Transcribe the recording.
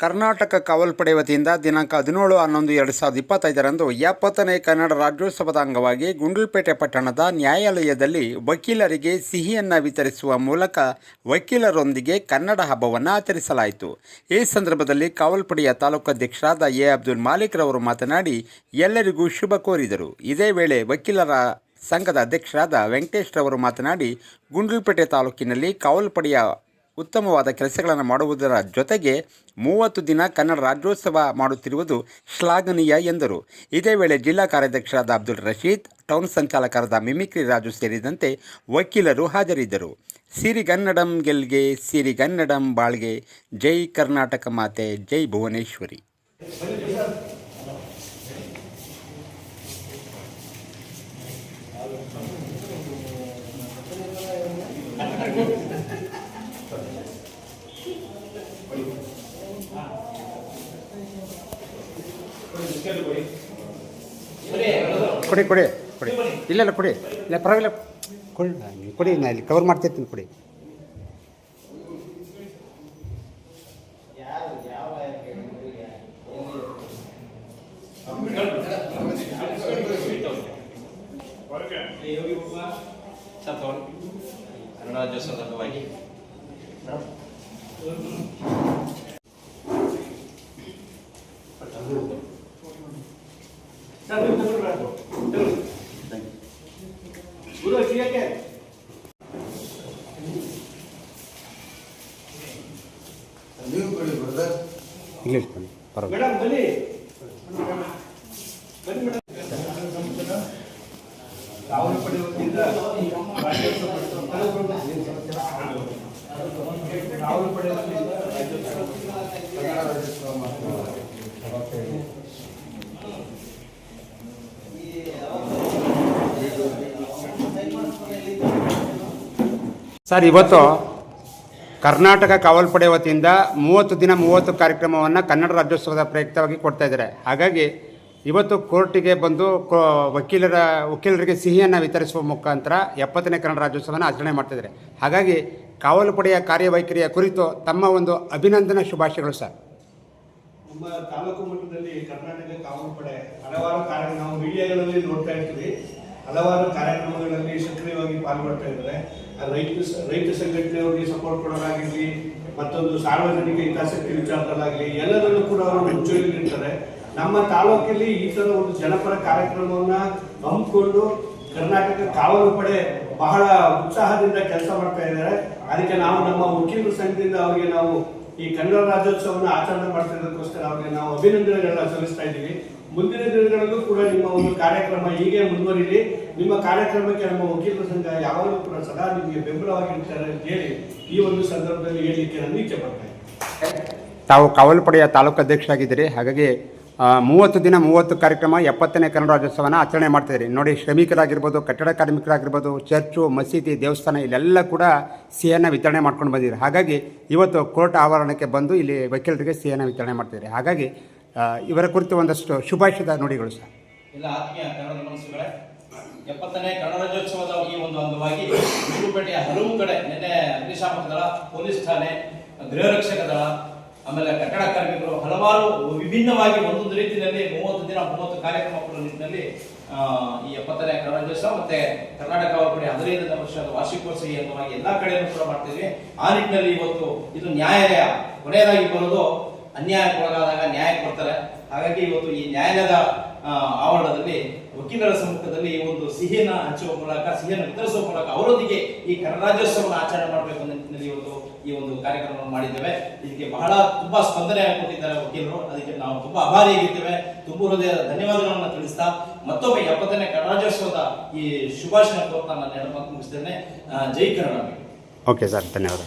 ಕರ್ನಾಟಕ ಕಾವಲ್ಪಡೆ ವತಿಯಿಂದ ದಿನಾಂಕ ಹದಿನೇಳು ಹನ್ನೊಂದು ಎರಡು ಸಾವಿರದ ಇಪ್ಪತ್ತೈದರಂದು ಎಪ್ಪತ್ತನೇ ಕನ್ನಡ ರಾಜ್ಯೋತ್ಸವದ ಅಂಗವಾಗಿ ಗುಂಡ್ಲುಪೇಟೆ ಪಟ್ಟಣದ ನ್ಯಾಯಾಲಯದಲ್ಲಿ ವಕೀಲರಿಗೆ ಸಿಹಿಯನ್ನು ವಿತರಿಸುವ ಮೂಲಕ ವಕೀಲರೊಂದಿಗೆ ಕನ್ನಡ ಹಬ್ಬವನ್ನು ಆಚರಿಸಲಾಯಿತು. ಈ ಸಂದರ್ಭದಲ್ಲಿ ಕಾವಲ್ಪಡೆಯ ತಾಲೂಕು ಅಧ್ಯಕ್ಷರಾದ ಎ. ಅಬ್ದುಲ್ ಮಾಲಿಕ್ ರವರು ಮಾತನಾಡಿ, ಎಲ್ಲರಿಗೂ ಶುಭ ಕೋರಿದರು. ಇದೇ ವೇಳೆ ವಕೀಲರ ಸಂಘದ ಅಧ್ಯಕ್ಷರಾದ ವೆಂಕಟೇಶ್ ರವರು ಮಾತನಾಡಿ ಗುಂಡ್ಲುಪೇಟೆ ತಾಲೂಕಿನಲ್ಲಿ ಕಾವಲ್ಪಡೆಯ ಉತ್ತಮವಾದ ಕೆಲಸಗಳನ್ನು ಮಾಡುವುದರ ಜೊತೆಗೆ ಮೂವತ್ತು ದಿನ ಕನ್ನಡ ರಾಜ್ಯೋತ್ಸವ ಮಾಡುತ್ತಿರುವುದು ಶ್ಲಾಘನೀಯ ಎಂದರು. ಇದೇ ವೇಳೆ ಜಿಲ್ಲಾ ಕಾರ್ಯಾಧ್ಯಕ್ಷರಾದ ಅಬ್ದುಲ್ ರಶೀದ್, ಟೌನ್ ಸಂಚಾಲಕರಾದ ಮಿಮಿಕ್ರಿ ರಾಜು ಸೇರಿದಂತೆ ವಕೀಲರು ಹಾಜರಿದ್ದರು. ಸಿರಿಗನ್ನಡಂ ಗೆಲ್ಗೆ ಸಿರಿಗನ್ನಡಂ ಬಾಳ್ಗೆ. ಜೈ ಕರ್ನಾಟಕ ಮಾತೆ, ಜೈ ಭುವನೇಶ್ವರಿ. ಕೊಡಿ ಕೊಡಿ ಕೊಡಿ. ಇಲ್ಲ ಇಲ್ಲ ಕೊಡಿ. ಇಲ್ಲ, ಪರವಾಗಿಲ್ಲ. ಕೊಡಿ ಕೊಡಿ, ನಾ ಇಲ್ಲಿ ಕವರ್ ಮಾಡ್ತಿರ್ತೀನಿ, ಕೊಡಿ. ಕನ್ನಡ ರಾಜ್ಯೋತ್ಸವದ ಅಂಗವಾಗಿ ನೀವು ಕೊಡಿ ಬ್ರದರ್ ಇಲ್ಲ ಇಟ್ಕೊಳ್ಳಿ ಪರವಾಗಿಲ್ಲ ಮೇಡಮ್ ಬನ್ನಿ ಕಾವಲು ಪಡೆಯುವುದರಿಂದ ರಾಜ್ಯೋತ್ಸವ ಕಾವಲು ಪಡೆಯುವುದರಿಂದ ರಾಜ್ಯೋತ್ಸವ ಕನ್ನಡ ರಾಜ್ಯೋತ್ಸವ ಮಾಡ್ತೀವಿ. ಸರ್, ಇವತ್ತು ಕರ್ನಾಟಕ ಕಾವಲ್ಪಡೆ ವತಿಯಿಂದ ಮೂವತ್ತು ದಿನ ಮೂವತ್ತು ಕಾರ್ಯಕ್ರಮವನ್ನು ಕನ್ನಡ ರಾಜ್ಯೋತ್ಸವದ ಪ್ರಯುಕ್ತವಾಗಿ ಕೊಡ್ತಾ ಇದ್ದಾರೆ. ಹಾಗಾಗಿ ಇವತ್ತು ಕೋರ್ಟಿಗೆ ಬಂದು ವಕೀಲರ, ವಕೀಲರಿಗೆ ಸಿಹಿಯನ್ನು ವಿತರಿಸುವ ಮುಖಾಂತರ ಎಪ್ಪತ್ತನೇ ಕನ್ನಡ ರಾಜ್ಯೋತ್ಸವನ ಆಚರಣೆ ಮಾಡ್ತಿದ್ದಾರೆ ಹಾಗಾಗಿ ಕಾವಲುಪಡೆಯ ಕಾರ್ಯವೈಖರಿಯ ಕುರಿತು ತಮ್ಮ ಒಂದು ಅಭಿನಂದನಾ ಶುಭಾಶಯಗಳು ಸರ್. ನಮ್ಮ ತಾಲೂಕು ಮಟ್ಟದಲ್ಲಿ ಕರ್ನಾಟಕ ಕಾವಲು ಪಡೆ ಹಲವಾರು ಕಾರ್ಯ ನಾವು ಮೀಡಿಯಾಗಳಲ್ಲಿ ನೋಡ್ತಾ ಇರ್ತೀವಿ. ಹಲವಾರು ಕಾರ್ಯಕ್ರಮಗಳಲ್ಲಿ ಸಕ್ರಿಯವಾಗಿ ಪಾಲ್ಗೊಳ್ತಾ ಇದ್ದಾರೆ. ರೈತ ರೈತ ಸಂಘಟನೆಯವರಿಗೆ ಸಪೋರ್ಟ್ ಕೊಡೋದಾಗಿರಲಿ ಮತ್ತೊಂದು ಸಾರ್ವಜನಿಕ ಹಿತಾಸಕ್ತಿ ವಿಚಾರದಲ್ಲಾಗಲಿ ಎಲ್ಲದರಲ್ಲೂ ಕೂಡ ಅವರು ಮುಂಚೂಣಿಲಿರ್ತಾರೆ ನಮ್ಮ ತಾಲೂಕಲ್ಲಿ ಈ ಥರ ಒಂದು ಜನಪರ ಕಾರ್ಯಕ್ರಮವನ್ನ ಹಮ್ಮಿಕೊಂಡು ಕರ್ನಾಟಕ ಕಾವಲು ಪಡೆ ಬಹಳ ಉತ್ಸಾಹದಿಂದ ಕೆಲಸ ಮಾಡ್ತಾ ಇದ್ದಾರೆ. ಅದಕ್ಕೆ ನಾವು ನಮ್ಮ ವಕೀಲರ ಸಂಘದಿಂದ ಅವರಿಗೆ ನಾವು ಈ ಕನ್ನಡ ರಾಜ್ಯೋತ್ಸವವನ್ನು ಆಚರಣೆ ಮಾಡ್ತಿರೋದಕ್ಕೋಸ್ಕರ ಅವರಿಗೆ ನಾವು ಅಭಿನಂದನೆಗಳನ್ನ ಸಲ್ಲಿಸ್ತಾ ಇದ್ದೀವಿ. ಮುಂದಿನ ದಿನಗಳಲ್ಲೂ ಕೂಡ ನಿಮ್ಮ ಒಂದು ಕಾರ್ಯಕ್ರಮ ಹೀಗೆ ಮುಂದುವರಿಲಿ. ನಿಮ್ಮ ಕಾರ್ಯಕ್ರಮಕ್ಕೆ ನಮ್ಮ ವಕೀಲರ ಸಂಘ ಯಾವಾಗಲೂ ಕೂಡ ಸದಾ ನಿಮಗೆ ಬೆಂಬಲವಾಗಿರ್ತಾರೆ ಅಂತ ಹೇಳಿ ಈ ಒಂದು ಸಂದರ್ಭದಲ್ಲಿ ಹೇಳಲಿಕ್ಕೆ ನಾನು ಇಚ್ಛೆ ಪಡ್ತೇನೆ ತಾವು ಕಾವಲುಪಡೆಯ ತಾಲೂಕು ಅಧ್ಯಕ್ಷರಾಗಿದ್ದೀರಿ. ಹಾಗಾಗಿ ಮೂವತ್ತು ದಿನ ಮೂವತ್ತು ಕಾರ್ಯಕ್ರಮ, ಎಪ್ಪತ್ತನೇ ಕನ್ನಡ ರಾಜ್ಯೋತ್ಸವನ ಆಚರಣೆ ಮಾಡ್ತಿದ್ದೀರಿ ನೋಡಿ, ಶ್ರಮಿಕರಾಗಿರ್ಬೋದು, ಕಟ್ಟಡ ಕಾರ್ಮಿಕರಾಗಿರ್ಬೋದು, ಚರ್ಚು, ಮಸೀದಿ, ದೇವಸ್ಥಾನ, ಇಲ್ಲೆಲ್ಲ ಕೂಡ ಸಿಹಿಯನ್ನು ವಿತರಣೆ ಮಾಡ್ಕೊಂಡು ಬಂದಿದ್ದಾರೆ. ಹಾಗಾಗಿ, ಇವತ್ತು ಕೋರ್ಟ್ ಆವರಣಕ್ಕೆ ಬಂದು ಇಲ್ಲಿ ವಕೀಲರಿಗೆ ಸಿಹಿಯನ್ನು ವಿತರಣೆ ಮಾಡ್ತಿದ್ದಾರೆ ಹಾಗಾಗಿ ಇವರ ಕುರಿತು ಒಂದಷ್ಟು ಶುಭಾಶಯದ ನುಡಿಗಳು ಸರ್. ಎಲ್ಲ ಆತ್ಮೀಯ ಕನ್ನಡ ಮನಸ್ಸುಗಳೇ, ಎಪ್ಪತ್ತನೇ ಕನ್ನಡ ರಾಜ್ಯೋತ್ಸವದ ಈ ಒಂದು ಅಂಗವಾಗಿ ಗುರುಪೇಟೆಯ ಹಲವು ಕಡೆ, ನಿನ್ನೆ ಅಗ್ನಿಶಾಮಕ ದಳ, ಪೊಲೀಸ್ ಠಾಣೆ ಗೃಹ ರಕ್ಷಕ ದಳ, ಆಮೇಲೆ ಕಟ್ಟಡ ಕಾರ್ಮಿಕರು ಹಲವಾರು ವಿಭಿನ್ನವಾಗಿ ಒಂದೊಂದು ರೀತಿಯಲ್ಲಿ ಮೂವತ್ತು ದಿನ, ಮೂವತ್ತು ಕಾರ್ಯಕ್ರಮ ಕೊಡುವ ನಿಟ್ಟಿನಲ್ಲಿ ಈ ಎಪ್ಪತ್ತನೇ ಕನ್ನಡ ರಾಜ್ಯೋತ್ಸವ ಮತ್ತೆ ಕರ್ನಾಟಕ ಅವರ ಹದಿನೈದನೇ ವರ್ಷದ ವಾರ್ಷಿಕೋತ್ಸವ ಈ ಅಂಗವಾಗಿ ಎಲ್ಲಾ ಕಡೆಯೂ ಕೂಡ ಮಾಡ್ತೀವಿ ಆ ನಿಟ್ಟಿನಲ್ಲಿ ಇವತ್ತು ಇದು ನ್ಯಾಯಾಲಯ ಕೊನೆಯದಾಗಿ ಬರೋದು ಅನ್ಯಾಯಕ್ಕೊಳಗಾದಾಗ ನ್ಯಾಯ ಹಾಗಾಗಿ ಇವತ್ತು ಈ ನ್ಯಾಯಾಲಯದ ಆವರಣದಲ್ಲಿ ವಕೀಲರ ಸಮ್ಮುಖದಲ್ಲಿ ಒಂದು ಸಿಹಿಯನ್ನು ಹಂಚುವ ಮೂಲಕ, ಸಿಹಿಯನ್ನು ವಿತರಿಸುವ ಮೂಲಕ ಅವರೊಂದಿಗೆ ಈ ಕರರಾಜ್ಯೋತ್ಸವವನ್ನು ಆಚರಣೆ ಮಾಡಬೇಕು ಅನ್ನೋ ನಿಟ್ಟಿನಲ್ಲಿ ಇವತ್ತು ಈ ಒಂದು ಕಾರ್ಯಕ್ರಮವನ್ನು ಮಾಡಿದ್ದೇವೆ. ಇದಕ್ಕೆ ಬಹಳ ತುಂಬಾ ಸ್ಪಂದನೆ ಕೊಟ್ಟಿದ್ದಾರೆ ವಕೀಲರು. ಅದಕ್ಕೆ ನಾವು ತುಂಬಾ ಆಭಾರಿಯಾಗಿದ್ದೇವೆ ತುಂಬ ಹೃದಯದ ಧನ್ಯವಾದಗಳನ್ನು ತಿಳಿಸ್ತಾ ಮತ್ತೊಮ್ಮೆ ಎಪ್ಪತ್ತನೇ ಕನ್ನಡ ಈ ಶುಭಾಶಯ ಕೋರ್ತಾ ನಾನು ಎರಡು ಮಾತು ಮುಗಿಸ್ತೇನೆ ಜೈ ಕರ್ನಾಟಕ ಓಕೆ ಸರ್ ಧನ್ಯವಾದ.